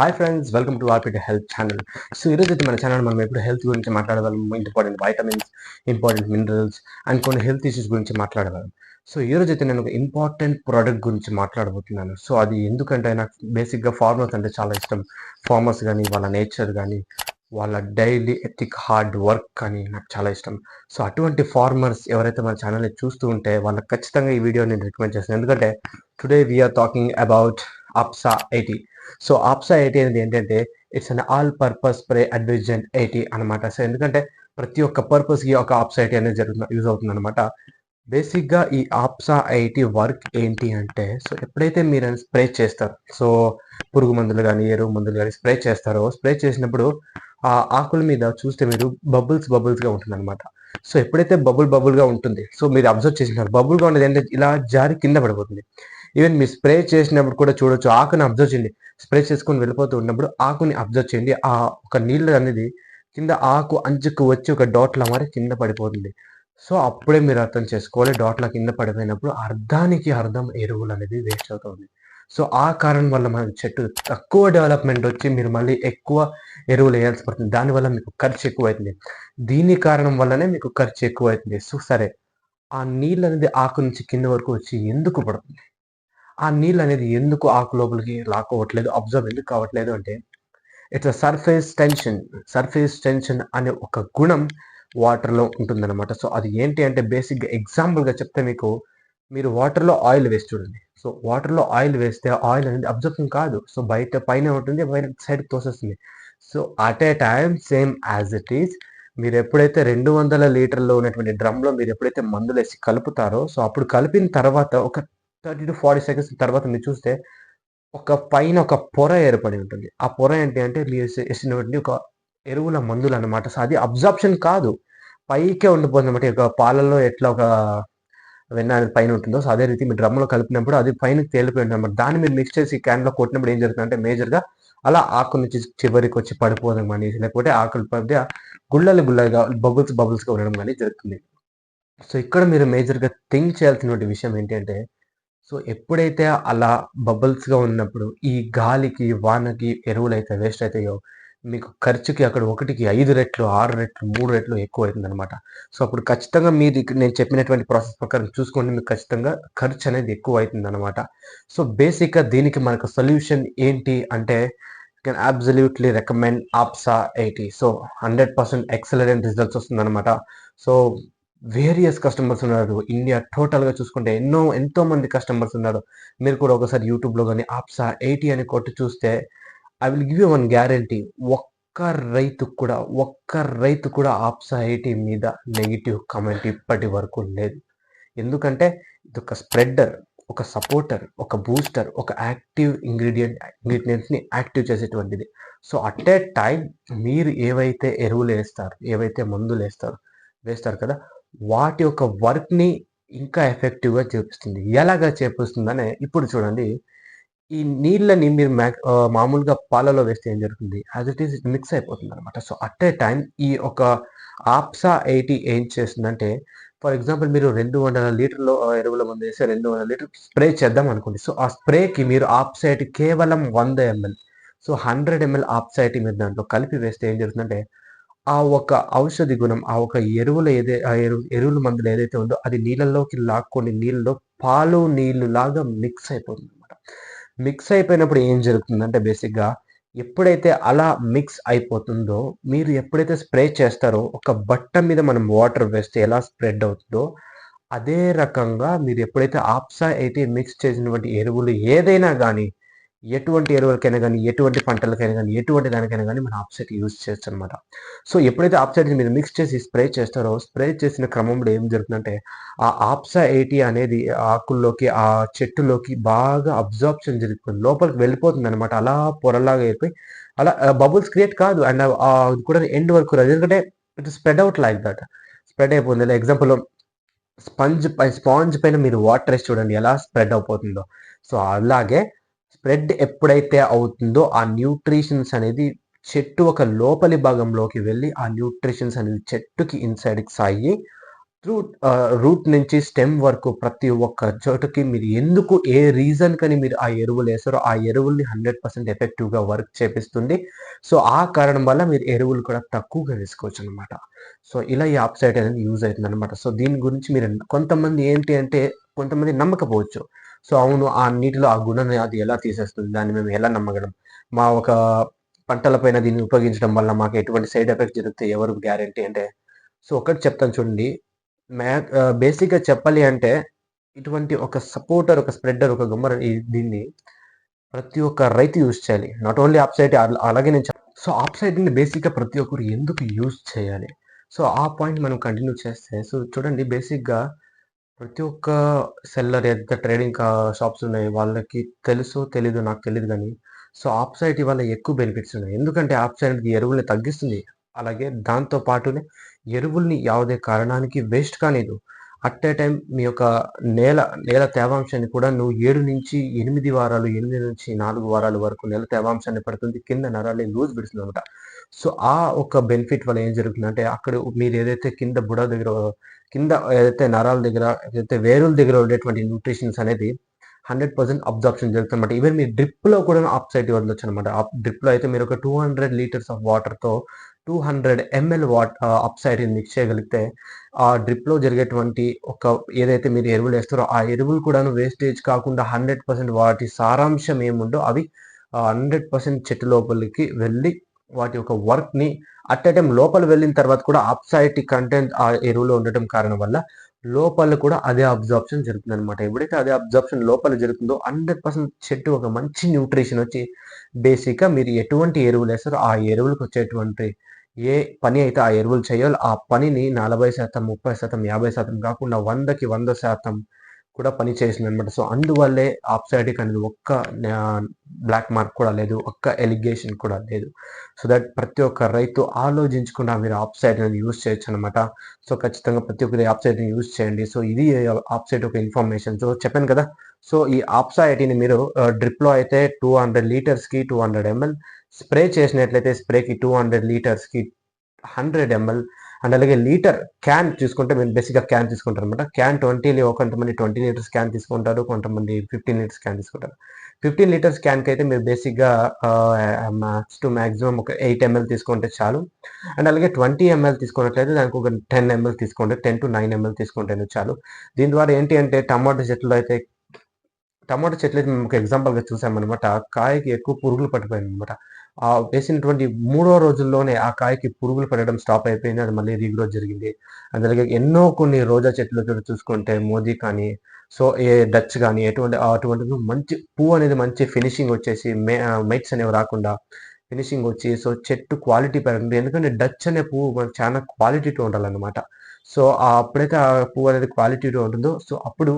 Hi friends welcome to Arpit health channel so ఈరోజు అయితే మన ఛానల్ మనం ఎప్పుడు హెల్త్ గురించి మాట్లాడగలము important vitamins important minerals and కొన్ని హెల్త్ ఇష్యూస్ గురించి మాట్లాడగలం. సో ఈ రోజు అయితే నేను ఒక ఇంపార్టెంట్ ప్రోడక్ట్ గురించి మాట్లాడబోతున్నాను. సో అది ఎందుకంటే నాకు బేసిక్గా ఫార్మర్స్ అంటే చాలా ఇష్టం. ఫార్మర్స్ కానీ వాళ్ళ నేచర్ కానీ వాళ్ళ డైలీ ఎథిక్ హార్డ్ వర్క్ కానీ నాకు చాలా ఇష్టం. సో అటువంటి ఫార్మర్స్ ఎవరైతే మన ఛానల్ని చూస్తూ ఉంటే వాళ్ళకి ఖచ్చితంగా ఈ వీడియో నేను రికమెండ్ చేస్తాను. ఎందుకంటే today we're talking about APSA eighty. So APSA eighty అనేది ఏంటంటే it's an all purpose spray adjuvant eighty అనమాట సో ఎందుకంటే ప్రతి ఒక్క పర్పస్కి ఒక ఆప్సా ఎయిటీ అనేది జరుగుతుంది యూజ్ అవుతుంది అనమాట బేసిక్గా ఈ ఆప్సా ఐటీ వర్క్ ఏంటి అంటే సో ఎప్పుడైతే మీరు స్ప్రే చేస్తారు సో పురుగు మందులు కానీ ఎరువు మందులు కానీ స్ప్రే చేస్తారో స్ప్రే చేసినప్పుడు ఆ ఆకుల మీద చూస్తే మీరు బబుల్స్ బబుల్స్గా ఉంటుంది అనమాట సో ఎప్పుడైతే బబుల్ బబుల్గా ఉంటుంది సో మీరు అబ్జర్వ్ చేసినారు బబుల్గా ఉండేది ఏంటంటే ఇలా జారి కింద పడిపోతుంది. ఈవెన్ మీరు స్ప్రే చేసినప్పుడు కూడా చూడొచ్చు. ఆకుని అబ్జర్వ్ చేయండి. స్ప్రే చేసుకొని వెళ్ళిపోతూ ఉన్నప్పుడు ఆకుని అబ్జర్వ్ చేయండి. ఆ ఒక నీళ్ళు అనేది కింద ఆకు అంచుకు వచ్చి ఒక డాట్లా మారి కింద పడిపోతుంది. సో అప్పుడే మీరు అర్థం చేసుకోవాలి. డాట్ల కింద పడిపోయినప్పుడు అర్థానికి అర్థం ఎరువులు అనేది వేస్ట్ అవుతుంది సో ఆ కారణం వల్ల మన చెట్టు తక్కువ డెవలప్మెంట్ వచ్చి మీరు మళ్ళీ ఎక్కువ ఎరువులు వేయాల్సి పడుతుంది. దానివల్ల మీకు ఖర్చు ఎక్కువ అవుతుంది దీని కారణం వల్లనే మీకు ఖర్చు ఎక్కువ అవుతుంది సో సరే. ఆ నీళ్ళు అనేది ఆకు నుంచి కింద వరకు వచ్చి ఎందుకు పడుతుంది ఆ నీళ్ళు అనేది ఎందుకు ఆకు లోపలికి లాక్కోవట్లేదు? అబ్జర్వ్ ఎందుకు కావట్లేదు అంటే it's surface tension surface tension అనే ఒక గుణం వాటర్లో ఉంటుందన్నమాట. సో అది ఏంటి అంటే బేసిక్గా ఎగ్జాంపుల్గా చెప్తే మీకు మీరు వాటర్లో ఆయిల్ వేసి చూడండి. సో వాటర్లో ఆయిల్ వేస్తే ఆయిల్ అనేది అబ్జర్వ్ కాదు. సో బయట పైన ఉంటుంది పైన side తోసేస్తుంది. So at a time same as it is మీరు ఎప్పుడైతే రెండు వందల లీటర్లో ఉన్నటువంటి డ్రమ్లో మీరు ఎప్పుడైతే మందులు వేసి కలుపుతారో సో అప్పుడు కలిపిన తర్వాత ఒక థర్టీ టు ఫార్టీ సెకండ్స్ తర్వాత మీరు చూస్తే ఒక పైన ఒక పొర ఏర్పడి ఉంటుంది. ఆ పొర ఏంటి అంటే మీరు వేసినటువంటి ఒక ఎరువుల మందులు అనమాట సో అది అబ్జార్ప్షన్ కాదు. పైకే ఉండిపోతుంది అనమాట ఒక పాలల్లో ఎట్లా ఒక వెన్న పైన ఉంటుందో. సో అదే రీతి మీరు డ్రమ్లో కలిపినప్పుడు అది పైన తేలిపోయి ఉంటుంది అనమాట దాన్ని మీరు మిక్స్ చేసి క్యాన్లో కొట్టినప్పుడు ఏం జరుగుతుందంటే మేజర్గా అలా ఆకు నుంచి చివరికి వచ్చి పడిపోవడం కానీ లేకపోతే ఆకులు పడితే గుళ్ళలు గుళ్ళగా బబుల్స్ బబుల్స్గా ఉండడం కానీ జరుగుతుంది. సో ఇక్కడ మీరు మేజర్గా థింక్ చేయాల్సినటువంటి విషయం ఏంటంటే సో ఎప్పుడైతే అలా బబుల్స్గా ఉన్నప్పుడు ఈ గాలికి వానకి ఎరువులు అయితే వేస్ట్ అవుతాయో మీకు ఖర్చుకి అక్కడ ఒకటికి ఐదు రెట్లు ఆరు రెట్లు మూడు రెట్లు ఎక్కువ అవుతుంది అనమాట సో అప్పుడు ఖచ్చితంగా మీరు నేను చెప్పినటువంటి ప్రాసెస్ ప్రకారం చూసుకోండి మీకు ఖచ్చితంగా ఖర్చు అనేది ఎక్కువ అవుతుంది అనమాట సో బేసిక్గా దీనికి మనకు సొల్యూషన్ ఏంటి అంటే can absolutely recommend APSA eighty. So hundred percent excellent results వస్తుందనమాట సో వేరియస్ కస్టమర్స్ ఉన్నారు. ఇండియా టోటల్గా చూసుకుంటే ఎన్నో ఎంతో మంది కస్టమర్స్ ఉన్నారు. మీరు కూడా ఒకసారి యూట్యూబ్లో కానీ ఆప్సా ఎయిటీ అని కొట్టి చూస్తే I will give you one guarantee ఒక్క రైతు కూడా ఒక్క రైతు కూడా ఆప్సా ఎయిటీ మీద నెగిటివ్ కమెంట్ ఇప్పటి వరకు లేదు. ఎందుకంటే ఇది ఒక స్ప్రెడ్డర్ ఒక సపోర్టర్ ఒక బూస్టర్ ఒక యాక్టివ్ ఇంగ్రీడియంట్ ఇంగ్రీడియంట్స్ని యాక్టివ్ చేసేటువంటిది. సో అట్ ఏ టైం మీరు ఏవైతే ఎరువులు వేస్తారు ఏవైతే మందులు వేస్తారు వేస్తారు కదా వాటి యొక్క వర్క్ని ఇంకా ఎఫెక్టివ్గా చేపిస్తుంది. ఎలాగా చేపిస్తుందనే ఇప్పుడు చూడండి. ఈ నీళ్ళని మీరు మామూలుగా పాలలో వేస్తే ఏం జరుగుతుంది? యాజ్ ఇట్ ఈస్ మిక్స్ అయిపోతుంది అనమాట సో అట్ ఏ టైం ఈ ఒక ఆప్సా ఎయిటీ ఏం చేస్తుందంటే ఫర్ ఎగ్జాంపుల్ మీరు రెండు వందల లీటర్లు ఎరువుల మందు వేస్తే రెండు వందల లీటర్ స్ప్రే చేద్దాం అనుకోండి. సో ఆ స్ప్రేకి మీరు ఆప్సైట్ కేవలం వంద ML. So hundred ML APSA eighty మీరు దాంట్లో కలిపి వేస్తే ఏం జరుగుతుందంటే ఆ ఒక ఔషధి గుణం ఆ ఒక ఎరువుల ఏదే ఆ ఎరువు ఎరువుల మందులు ఏదైతే ఉందో అది నీళ్ళలోకి లాక్కొని నీళ్ళలో పాలు నీళ్ళు లాగా మిక్స్ అయిపోతుంది అనమాట మిక్స్ అయిపోయినప్పుడు ఏం జరుగుతుందంటే బేసిక్గా ఎప్పుడైతే అలా మిక్స్ అయిపోతుందో మీరు ఎప్పుడైతే స్ప్రే చేస్తారో ఒక బట్ట మీద మనం వాటర్ వేస్తే ఎలా స్ప్రెడ్ అవుతుందో అదే రకంగా మీరు ఎప్పుడైతే ఆప్సా అయితే మిక్స్ చేసినటువంటి ఎరువులు ఏదైనా కానీ ఎటువంటి ఎరువులకైనా కానీ ఎటువంటి పంటలకైనా కానీ ఎటువంటి దానికైనా కానీ మనం ఆప్సైట్ యూజ్ చేయొచ్చు అనమాట సో ఎప్పుడైతే ఆప్సైట్ మీరు మిక్స్ చేసి స్ప్రే చేస్తారో స్ప్రే చేసిన క్రమంలో ఏం జరుగుతుందంటే ఆ ఆప్సా ఎయిటీ అనేది ఆకుల్లోకి ఆ చెట్టులోకి బాగా అబ్జార్ప్షన్ జరుగుతుంది. లోపలికి వెళ్ళిపోతుంది అనమాట అలా పొరలాగా అయిపోయి అలా బబుల్స్ క్రియేట్ కాదు. అండ్ అది కూడా ఎండ్ వరకు రాదు. ఎందుకంటే it spread out like that. Spread అయిపోతుంది. ఎగ్జాంపుల్ స్పంజ్ పై స్పాంజ్ పైన మీరు వాటర్ వేసి చూడండి ఎలా స్ప్రెడ్ అయిపోతుందో. సో అలాగే స్ప్రెడ్ ఎప్పుడైతే అవుతుందో ఆ న్యూట్రిషన్స్ అనేది చెట్టు ఒక లోపలి భాగంలోకి వెళ్ళి ఆ న్యూట్రిషన్స్ అనేది చెట్టుకి ఇన్సైడ్కి సాయి రూట్ రూట్ నుంచి స్టెమ్ వరకు ప్రతి ఒక్క చోటకి మీరు ఎందుకు ఏ రీజన్ కని మీరు ఆ ఎరువులు వేస్తారో ఆ ఎరువుల్ని హండ్రెడ్ పర్సెంట్ ఎఫెక్టివ్గా వర్క్ చేపిస్తుంది. సో ఆ కారణం వల్ల మీరు ఎరువులు కూడా తక్కువగా వేసుకోవచ్చు అనమాట సో ఇలా ఈ ఆప్సైడ్ అనేది యూజ్ అవుతుంది అనమాట సో దీని గురించి మీరు కొంతమంది ఏంటి అంటే కొంతమంది నమ్మకపోవచ్చు. సో అవును ఆ నీటిలో ఆ గుణాన్ని అది ఎలా తీసేస్తుంది? దాన్ని మేము ఎలా నమ్మగలం? మా ఒక పంటలపైన దీన్ని ఉపయోగించడం వల్ల మాకు ఎటువంటి సైడ్ ఎఫెక్ట్ జరిగితే ఎవరు గ్యారంటీ అంటే? సో ఒకటి చెప్తాను చూడండి. మ్యా బేసిక్గా చెప్పాలి అంటే ఇటువంటి ఒక సపోర్టర్ ఒక స్ప్రెడర్ ఒక గుమ్మర దీన్ని ప్రతి ఒక్క రైతు యూజ్ చేయాలి. నాట్ ఓన్లీ ఆప్ సైడ్ అలాగే నేను సో ఆప్ సైడ్ని బేసిక్గా ప్రతి ఒక్కరు ఎందుకు యూజ్ చేయాలి? సో ఆ పాయింట్ మనం కంటిన్యూ చేస్తే సో చూడండి బేసిక్గా ప్రతి ఒక్క సెల్లర్ ఎంత ట్రేడింగ్ షాప్స్ ఉన్నాయి వాళ్ళకి తెలుసో తెలీదు నాకు తెలియదు కానీ సో ఆప్ సైడ్ ఇవాళ ఎక్కువ బెనిఫిట్స్ ఉన్నాయి ఎందుకంటే ఆప్ సైడ్ ఎరువుల్ని తగ్గిస్తుంది అలాగే దాంతో పాటునే ఎరువుల్ని ಯಾವುದೇ కారణానికి వేస్ట్ కానిదు అట్ ఏ టైం మీ యొక్క నేల నేల తేవాంశాన్ని కూడా నువ్వు ఏడు నుంచి ఎనిమిది వారాలు ఎనిమిది నుంచి నాలుగు వారాల వరకు నేల తేవాంశాన్ని పడుతుంది కింద నరాలు లూజ్ బిడుస్తుంది అనమాట సో ఆ ఒక బెనిఫిట్ వల్ల ఏం జరుగుతుందంటే అక్కడ మీరు ఏదైతే కింద బుడ దగ్గర కింద ఏదైతే నరాల దగ్గర ఏదైతే వేరుల దగ్గర ఉండేటువంటి న్యూట్రిషన్స్ అనేది హండ్రెడ్ పర్సెంట్ అబ్జార్ప్షన్ జరుగుతుంది అనమాట ఈవెన్ మీ డ్రిప్లో కూడా ఆప్ సైడ్ వదలొచ్చు అనమాట డ్రిప్లో అయితే మీరు ఒక టూ హండ్రెడ్ లీటర్స్ ఆఫ్ వాటర్తో టూ హండ్రెడ్ ఎంఎల్ వాట్ అప్ సైడ్ మిక్స్ చేయగలిగితే ఆ డ్రిప్లో జరిగేటువంటి ఒక ఏదైతే మీరు ఎరువులు వేస్తారో ఆ ఎరువులు కూడాను వేస్టేజ్ కాకుండా హండ్రెడ్ పర్సెంట్ వాటి సారాంశం ఏముండో అవి హండ్రెడ్ పర్సెంట్ చెట్టు లోపలికి వెళ్ళి వాటి యొక్క వర్క్ని అట్ ఏ టైం లోపల వెళ్ళిన తర్వాత కూడా అప్సైటీ కంటెంట్ ఆ ఎరువులో ఉండటం కారణం వల్ల లోపల కూడా అదే అబ్జార్ప్షన్ జరుగుతుంది అనమాట ఎప్పుడైతే అదే అబ్జార్ప్షన్ లోపల జరుగుతుందో హండ్రెడ్ పర్సెంట్ చెట్టు ఒక మంచి న్యూట్రిషన్ వచ్చి బేసిక్గా మీరు ఎటువంటి ఎరువులు వేస్తారో ఆ ఎరువులకు వచ్చేటువంటి ఏ పని అయితే ఆ ఎరువులు చేయాలో ఆ పనిని నలభై శాతం ముప్పై శాతం యాభై శాతం కాకుండా వందకి వంద శాతం కూడా పని చేసింది అనమాట సో అందువల్లే ఆప్సైటిక్ అనేది ఒక్క బ్లాక్ మార్క్ కూడా లేదు ఒక్క ఎలిగేషన్ కూడా లేదు. సో దట్ ప్రతి ఒక్క రైతు ఆలోచించకుండా మీరు ఆప్సైట్ అనేది యూజ్ చేయొచ్చు అనమాట సో ఖచ్చితంగా ప్రతి ఒక్కరి ఆప్సైట్ని యూజ్ చేయండి. సో ఇది ఆప్సైట్ ఒక ఇన్ఫర్మేషన్ సో చెప్పాను కదా సో ఈ ఆప్సైటీని మీరు డ్రిప్లో అయితే టూ హండ్రెడ్ లీటర్స్కి టూ హండ్రెడ్ ఎంఎల్ స్ప్రే చేసినట్లయితే స్ప్రేకి టూ హండ్రెడ్ లీటర్స్కి హండ్రెడ్ ఎంఎల్ అండ్ అలాగే లీటర్ క్యాన్ తీసుకుంటే మేము బేసిక్గా క్యాన్ తీసుకుంటారు అనమాట క్యాన్ ట్వంటీ కొంతమంది ట్వంటీ లీటర్స్ క్యాన్ తీసుకుంటారు కొంతమంది ఫిఫ్టీన్ లీటర్స్ క్యాన్ తీసుకుంటారు. ఫిఫ్టీన్ లీటర్స్ క్యాన్కి అయితే మీరు బేసిక్గా మ్యాక్స్ టు మ్యాక్సిమం ఒక ఎయిట్ ఎంఎల్ తీసుకుంటే చాలు. అండ్ అలాగే ట్వంటీ ఎంఎల్ తీసుకున్నట్లయితే దానికి ఒక టెన్ ఎంఎల్ తీసుకుంటే టెన్ టు నైన్ ఎంఎల్ తీసుకుంటే చాలు. దీని ద్వారా ఏంటి అంటే టమాటో చెట్లు అయితే టమాటో చెట్లు అయితే మేము ఒక ఎగ్జాంపుల్గా చూసామన్నమాట. కాయకి ఎక్కువ పురుగులు పట్టిపోయింది అనమాట ఆ వేసినటువంటి మూడో రోజుల్లోనే ఆ కాయకి పురుగులు పడడం స్టాప్ అయిపోయింది. అది మళ్ళీ రీగ్రోత్ జరిగింది. అందులో ఎన్నో కొన్ని రోజా చెట్లు చూసుకుంటే మోదీ కానీ సో ఏ డచ్ కానీ ఎటువంటి అటువంటి మంచి పువ్వు అనేది మంచి ఫినిషింగ్ వచ్చేసి మే మైట్స్ అనేవి రాకుండా ఫినిషింగ్ వచ్చి సో చెట్టు క్వాలిటీ పెరగండి ఎందుకంటే డచ్ అనే పువ్వు చాలా క్వాలిటీతో ఉండాలన్నమాట. సో అప్పుడైతే ఆ పువ్వు అనేది క్వాలిటీతో ఉంటుందో సో అప్పుడు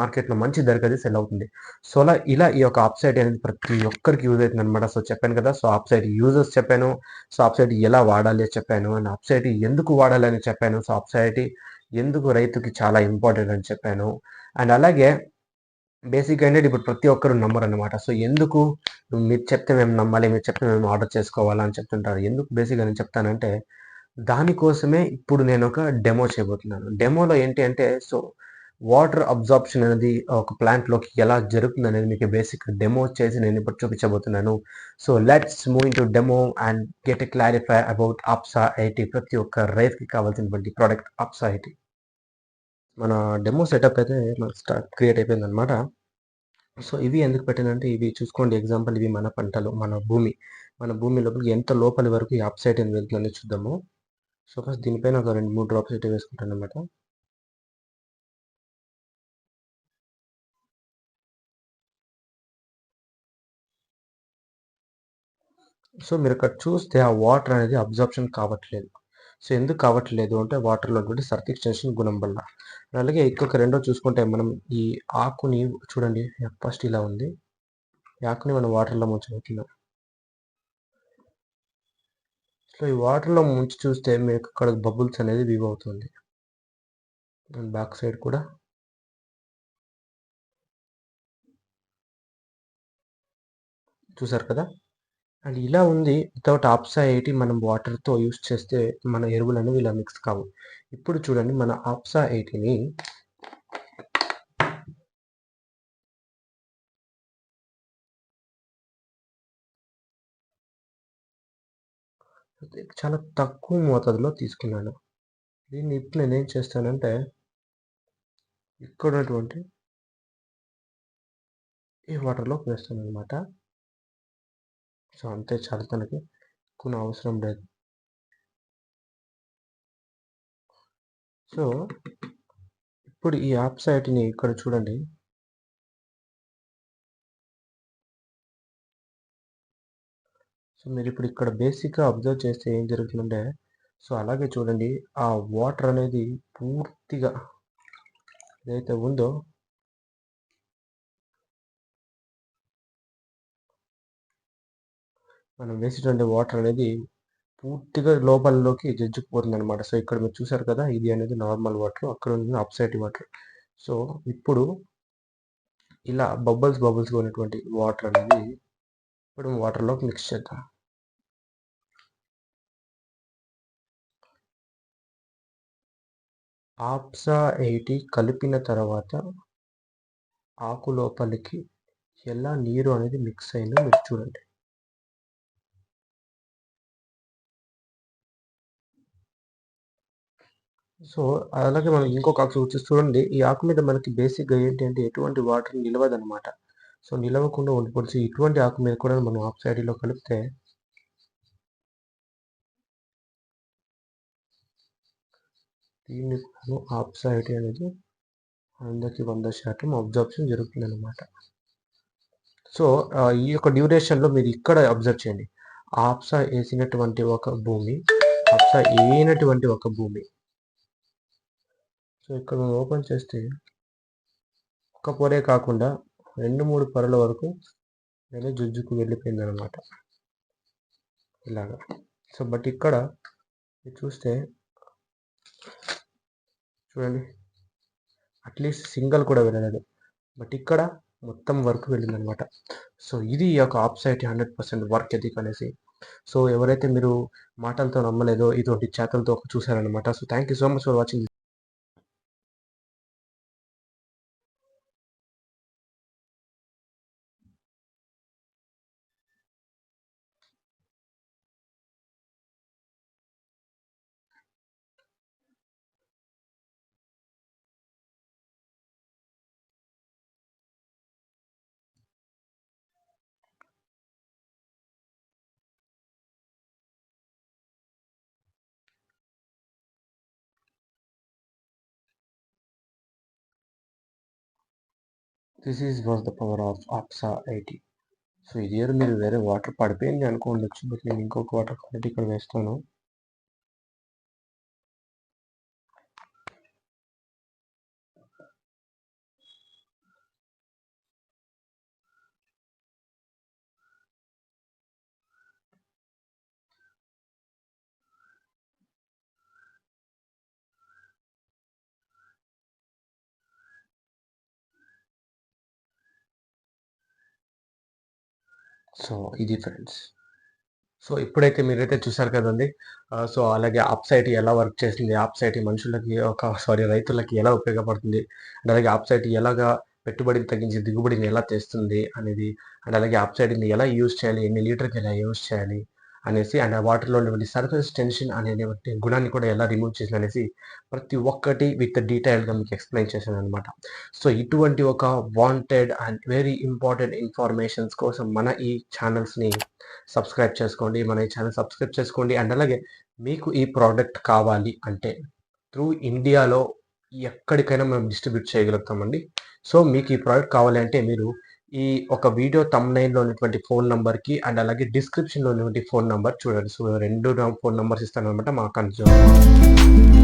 మార్కెట్లో మంచి ధరకు సెల్ అవుతుంది. సో అలా ఇలా ఈ యొక్క ఆప్సైట్ అనేది ప్రతి ఒక్కరికి యూజ్ అవుతుంది అనమాట సో చెప్పాను కదా సో ఆప్సైట్ యూజర్స్ చెప్పాను సో ఆప్సైట్ ఎలా వాడాలి అని చెప్పాను అండ్ ఆప్సైట్ ఎందుకు వాడాలి అని చెప్పాను సో ఆప్సైట్ ఎందుకు రైతుకి చాలా ఇంపార్టెంట్ అని చెప్పాను. అండ్ అలాగే బేసిక్ అనేది ఇప్పుడు ప్రతి ఒక్కరు నమ్మరు అనమాట సో ఎందుకు మీరు చెప్తే మేము నమ్మాలి మీరు చెప్తే మేము ఆర్డర్ చేసుకోవాలా అని చెప్తుంటారు. ఎందుకు బేసిక్గా నేను చెప్తానంటే దానికోసమే ఇప్పుడు నేను ఒక డెమో చేయబోతున్నాను. డెమోలో ఏంటి అంటే సో వాటర్ అబ్జార్ప్షన్ అనేది ఒక ప్లాంట్లోకి ఎలా జరుగుతుంది అనేది మీకు బేసిక్ డెమో చేసి నేను ఇప్పుడు చూపించబోతున్నాను. So let's move in to demo and get a clarify about APSA IT ప్రతి ఒక్క రైతుకి కావాల్సినటువంటి ప్రోడక్ట్ అప్సా ఐటీ మన డెమో సెటప్ అయితే మనకు స్టార్ట్ క్రియేట్ అయిపోయింది అనమాట సో ఇవి ఎందుకు పెట్టానంటే ఇవి చూసుకోండి ఎగ్జాంపుల్ ఇవి మన పంటలు మన భూమి. మన భూమి లోపలికి ఎంత లోపలి వరకు ఈ అప్ వెళ్తుందని చూద్దాము. సో ఫస్ట్ దీనిపైన ఒక రెండు మూడు డ్రాప్స్ అయితే వేసుకుంటాను అనమాట సో మీరు ఇక్కడ చూస్తే ఆ వాటర్ అనేది అబ్జార్ప్షన్ కావట్లేదు. సో ఎందుకు కావట్లేదు అంటే వాటర్లో ఉన్నటువంటి సర్కిక్స్టేషన్ గుణం వల్ల. అలాగే ఇంకొక రెండో చూసుకుంటే మనం ఈ ఆకుని చూడండి ఫస్ట్ ఇలా ఉంది. ఈ ఆకుని మనం వాటర్లో ముంచబోతున్నాం సో ఈ వాటర్లో ముంచి చూస్తే మీకు అక్కడ బబుల్స్ అనేది వీవ్ అవుతుంది. అండ్ బ్యాక్ సైడ్ కూడా. చూసారు కదా? అండ్ ఇలా ఉంది. వితౌట్ ఆప్సా ఎయిటీ మనం వాటర్తో యూస్ చేస్తే మన ఎరువులు అనేవి ఇలా మిక్స్ కావు. ఇప్పుడు చూడండి మన ఆప్సా ఎయిటీని చాలా తక్కువ మోతాదులో తీసుకున్నాను. దీన్ని ఇప్పుడు నేనేం చేస్తానంటే ఇక్కడ ఉన్నటువంటి ఈ వాటర్లోకి వేస్తాను అనమాట సో అంతే చాలా తనకి. ఎక్కువ అవసరం లేదు. సో ఇప్పుడు ఈ యాప్ సైట్ని ఇక్కడ చూడండి. సో మీరు ఇప్పుడు ఇక్కడ బేసిక్గా అబ్జర్వ్ చేస్తే ఏం జరుగుతుందంటే సో అలాగే చూడండి ఆ వాటర్ అనేది పూర్తిగా ఏదైతే ఉందో మనం వేసేటువంటి వాటర్ అనేది పూర్తిగా లోపలలోకి జజ్జుకుపోతుంది అనమాట సో ఇక్కడ మీరు చూసారు కదా ఇది అనేది నార్మల్ వాటర్ అక్కడ ఉంది అప్సైడ్ వాటర్. సో ఇప్పుడు ఇలా బబుల్స్ బబుల్స్గా ఉన్నటువంటి వాటర్ అనేది ఇప్పుడు వాటర్లోకి మిక్స్ చేద్దాం. ఆప్సా ఎయిటీ కలిపిన తర్వాత ఆకు లోపలికి ఎలా నీరు అనేది మిక్స్ అయిందో మీరు చూడండి. సో అలాగే మనం ఇంకొక ఆకు చూడండి ఈ ఆకు మీద మనకి బేసిక్గా ఏంటి అంటే ఎటువంటి వాటర్ నిలవదనమాట సో నిలవకుండా ఉండిపోతుంది ఇటువంటి ఆకు మీద కూడా మనం ఆక్సైడ్లో కలిపితే దీన్ని ఆప్సైడ్ అనేది వందకి వంద శాతం అబ్జర్ప్షన్ జరుగుతుంది అనమాట సో ఈ యొక్క డ్యూరేషన్లో మీరు ఇక్కడ అబ్జర్వ్ చేయండి. ఆప్సా వేసినటువంటి ఒక భూమి ఆప్సా వేయనటువంటి ఒక భూమి. సో ఇక్కడ ఓపెన్ చేస్తే ఒక పొరే కాకుండా రెండు మూడు పొరల వరకు నేను జుజ్జుకు వెళ్ళిపోయింది అనమాట ఇలాగా. సో బట్ ఇక్కడ చూస్తే చూడండి. అట్లీస్ట్ సింగల్ కూడా వెళ్ళలేదు. బట్ ఇక్కడ మొత్తం వర్క్ వెళ్ళిందనమాట సో ఇది ఈ యొక్క APSA eighty hundred percent work ఎదిక్ అనేసి. సో ఎవరైతే మీరు మాటలతో నమ్మలేదో ఇటువంటి చేతలతో చూసారనమాట so thank you so much for watching this is was the power of APSA eighty so ఇది ఇయర్ మీరు వేరే వాటర్ పడిపోయింది అనుకోండి బట్ నేను ఇంకొక వాటర్ క్వాలిటీ ఇక్కడ వేస్తాను. సో ఇది ఫ్రెండ్స్. సో ఇప్పుడైతే మీరైతే చూసారు కదండి. సో అలాగే ఆప్సైట్ ఎలా వర్క్ చేస్తుంది ఆప్సైట్ మనుషులకి ఒక సారీ రైతులకి ఎలా ఉపయోగపడుతుంది అండ్ అలాగే ఆప్సైట్ ఎలాగా పెట్టుబడిని తగ్గించి దిగుబడిని ఎలా తెస్తుంది అనేది అండ్ అలాగే ఆప్సైడ్ని ఎలా యూజ్ చేయాలి ఎన్ని లీటర్కి ఎలా యూజ్ చేయాలి అనేసి అండ్ ఆ వాటర్లో ఉన్నటువంటి సర్ఫేస్ టెన్షన్ అనేటువంటి గుణాన్ని కూడా ఎలా రిమూవ్ చేసింది అనేసి ప్రతి ఒక్కటి విత్ డీటెయిల్గా మీకు ఎక్స్ప్లెయిన్ చేశాను అనమాట సో ఇటువంటి ఒక wanted and very important informations కోసం మన ఈ ఛానల్స్ని సబ్స్క్రైబ్ చేసుకోండి మన ఈ ఛానల్ సబ్స్క్రైబ్ చేసుకోండి అండ్ అలాగే మీకు ఈ ప్రోడక్ట్ కావాలి అంటే త్రూ ఇండియాలో ఎక్కడికైనా మనం డిస్ట్రిబ్యూట్ చేయగలుగుతామండి. సో మీకు ఈ ప్రోడక్ట్ కావాలి అంటే మీరు ఈ ఒక వీడియో తమ్నైన్లో ఉన్నటువంటి ఫోన్ నంబర్కి అండ్ అలాగే డిస్క్రిప్షన్లో ఉన్నటువంటి ఫోన్ నంబర్ చూడండి. సో రెండు ఫోన్ నంబర్స్ ఇస్తాను అనమాట మా కన్జ్యూమర్